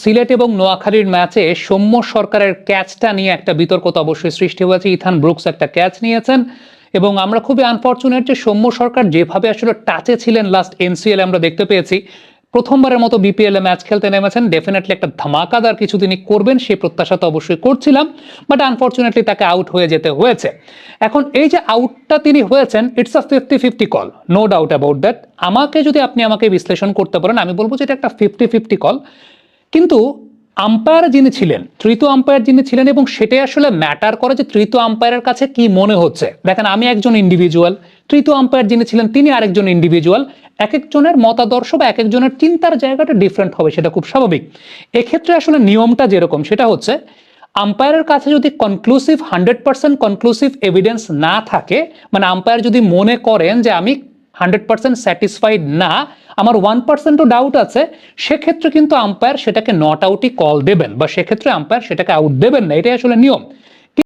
সিলেট এবং নোয়াখালীর ম্যাচে সৌম্য সরকারের ক্যাচটা নিয়ে একটা বিতর্ক তো অবশ্যই সৃষ্টি হয়েছে। ইথান ব্রুকস একটা ক্যাচ নিয়েছেন এবং আমরা খুবই আনফর্চুনেট যে সৌম্য সরকার যেভাবে আসলে টাচে ছিলেন লাস্ট এনসিএল আমরা দেখতে পেয়েছি। প্রথমবারের মতো বিপিএল ম্যাচ খেলতে নেমেছেন। ডেফিনেটলি একটা ধামাকাদার কিছু তিনি করবেন, সেই প্রত্যাশা তো অবশ্যই করছিলাম বাট আনফর্চুনেটলি তাকে আউট হয়ে যেতে হয়েছে। এখন এই যে আউটটা তিনি হয়েছেন it's a fifty fifty call no doubt about that আমাকে যদি আপনি আমাকে বিশ্লেষণ করতে পারেন আমি বলব যে এটা একটা ফিফটি ফিফটি কল কিন্তু আম্পায়ার যিনি ছিলেন, তৃতীয় আম্পায়ার যিনি ছিলেন এবং সেটাই আসলে ম্যাটার করে যে তৃতীয় আম্পায়ারের কাছে কি মনে হচ্ছে। দেখেন, আমি একজন ইন্ডিভিজুয়াল তৃতীয় আম্পায়ার যিনি ছিলেন, তিনি আরেকজন ইন্ডিভিজুয়াল এক একজনের মতাদর্শ বা এক একজনের চিন্তার জায়গাটা ডিফারেন্ট হবে, সেটা খুব স্বাভাবিক। এক্ষেত্রে আসলে নিয়মটা যেরকম, সেটা হচ্ছে আম্পায়ারের কাছে যদি conclusive hundred percent conclusive evidence না থাকে মানে আম্পায়ার যদি মনে করেন যে আমি হান্ড্রেড পার্সেন্ট স্যাটিসফাইড না, আমার ওয়ান পার্সেন্টও ডাউট আছে, সেক্ষেত্রে কিন্তু আম্পায়ার সেটাকে নট আউটই কল দেবেন বা সেক্ষেত্রে আম্পায়ার সেটাকে আউট দেবেন না, এটাই আসলে নিয়ম।